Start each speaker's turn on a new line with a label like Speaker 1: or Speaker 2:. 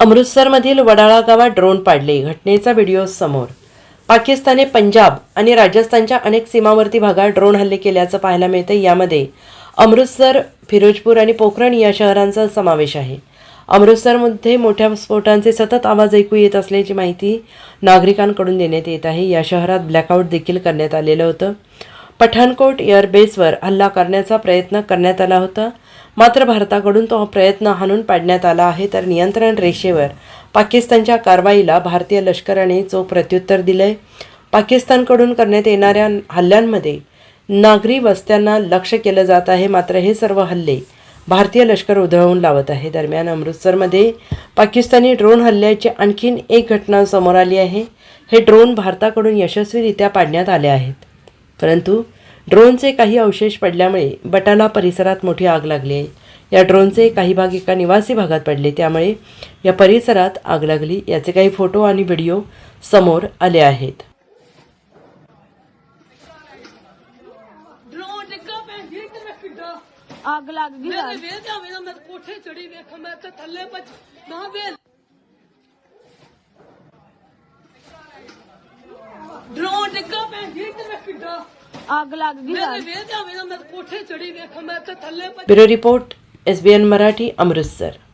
Speaker 1: अमृतसरमधील वडाळा गावात ड्रोन पाडले. घटनेचा व्हिडिओ समोर. पाकिस्तानी पंजाब आणि राजस्थानच्या अनेक सीमावर्ती भागात ड्रोन हल्ले केल्याचं पाहायला मिळतं यामध्ये अमृतसर फिरोजपूर आणि पोखरण या शहरांचा समावेश आहे. अमृतसरमध्ये मोठ्या स्फोटांचे सतत आवाज ऐकू येत असल्याची माहिती नागरिकांकडून देण्यात येत आहे. या शहरात ब्लॅकआउट देखील करण्यात आलेलं होतं. पठाणकोट एअरबेसवर हल्ला करण्याचा प्रयत्न करण्यात आला होता. मात्र भारताकडून तो प्रयत्न हाणून पाडण्यात आला आहे तर नियंत्रण रेषेवर पाकिस्तानच्या कारवाईला भारतीय लष्कराने चोख प्रत्युत्तर दिलंय. पाकिस्तानकडून करण्यात येणाऱ्या हल्ल्यांमध्ये नागरी वस्त्यांना लक्ष केलं जात आहे मात्र हे सर्व हल्ले भारतीय लष्कर उधळवून लावत आहे. दरम्यान अमृतसरमध्ये पाकिस्तानी ड्रोन हल्ल्याची आणखीन एक घटना समोर आली आहे. हे ड्रोन भारताकडून यशस्वीरित्या पाडण्यात आले आहेत. परंतु ड्रोनचे काही अवशेष पडल्यामुळे बटाला परिसरात मोठी आग लागली आहे. या ड्रोनचे काही भाग एका निवासी भागात पडले त्यामुळे या परिसरात आग लागली. याचे काही फोटो आणि व्हिडिओ समोर आले आहेत.
Speaker 2: आग लाग
Speaker 3: ਅੱਗ ਲੱਗ ਗਈ
Speaker 2: ਮੇਰੇ ਵੇਲ ਜਾਵੇ ਨਾ ਮੈਂ ਤਾਂ ਕੋਠੇ ਚੜੀ ਵੇਖ ਮੈਂ ਤੇ ਥੱਲੇ ਭੱਜ ਨਾ ਵੇਲ ਡਰੋਨ ਡਿੱਗਾ